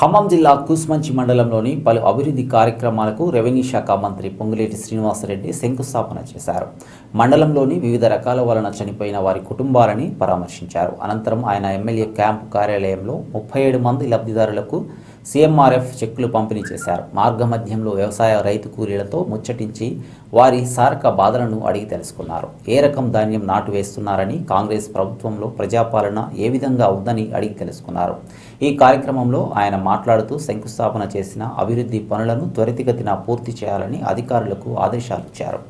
ఖమ్మం జిల్లా కూస్మంచి మండలంలోని పలు అభివృద్ధి కార్యక్రమాలకు రెవెన్యూ శాఖ మంత్రి పొంగులేటి శ్రీనివాసరెడ్డి శంకుస్థాపన చేశారు. మండలంలోని వివిధ రకాల వలన చనిపోయిన వారి కుటుంబాలని పరామర్శించారు. అనంతరం ఆయన ఎమ్మెల్యే క్యాంపు కార్యాలయంలో ముప్పై ఏడు మంది లబ్ధిదారులకు సీఎంఆర్ఎఫ్ చెక్కులు పంపిణీ చేశారు. మార్గమధ్యంలో వ్యవసాయ రైతు కూలీలతో ముచ్చటించి వారి సారక బాధలను అడిగి తెలుసుకున్నారు. ఏ రకం ధాన్యం నాటు వేస్తున్నారని కాంగ్రెస్ ప్రభుత్వంలో ప్రజాపాలన ఏ విధంగా ఉందని అడిగి తెలుసుకున్నారు. ఈ కార్యక్రమంలో ఆయన మాట్లాడుతూ శంకుస్థాపన చేసిన అభివృద్ధి పనులను త్వరితగతిన పూర్తి చేయాలని అధికారులకు ఆదేశాలు ఇచ్చారు